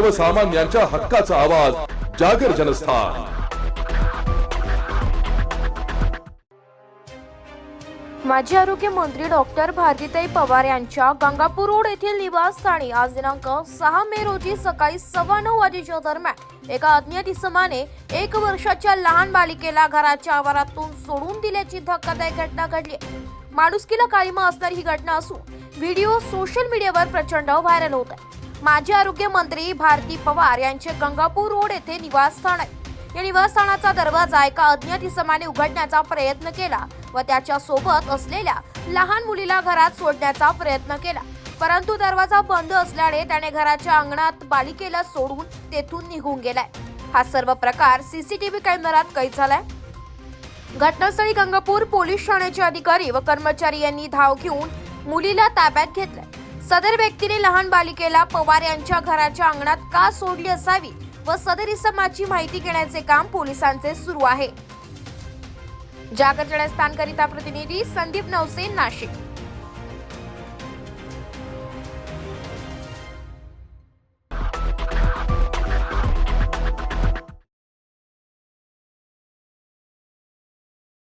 सर्वसामान्यांच्या हक्काचा आवाज जागर जनस्थान. माजी आरोग्य मंत्री डॉक्टर भारतीताई पवार यांच्या गंगापूर रोड येथील निवासस्थानी आज दिनांक सहा मे रोजी सकाळी सव्वा नऊ वाजेच्या दरम्यान एका अज्ञात इसमाने एक वर्षाच्या लहान बालिकेला घराच्या आवारातून सोडून दिल्याची धक्कादायक घटना घडली माणुसकीला काळीमा असणारी ही घटना असून व्हिडिओ सोशल मीडियावर प्रचंड व्हायरल होत आहे. माजी आरोग्य मंत्री भारती पवार यांचे गंगापूर रोड येथे निवासस्थान आहे. या निवासस्थानाचा दरवाजा एका अज्ञात इसमाने उघडण्याचा प्रयत्न केला व त्याच्या सोबत असलेल्या लहान मुलीला घरात सोडण्याचा प्रयत्न केला. परंतु दरवाजा बंद असल्याने त्याने घराच्या अंगणात बालिकेला सोडून तेथून निघून गेलाय. हा सर्व प्रकार सीसीटीव्ही कॅमेरात कैद झालाय. घटनास्थळी गंगापूर पोलीस ठाण्याचे अधिकारी व कर्मचारी यांनी धाव घेऊन मुलीला ताब्यात घेतलाय. सदर व्यक्तीने लहान बालिकेला पवार यांच्या घराच्या अंगणात का सोडली असावी व सदर इसमाची माहिती घेण्याचे काम पोलिसांचे सुरू आहे. जागर जडस्थानकरिता प्रतिनिधी संदीप नवसे नाशिक.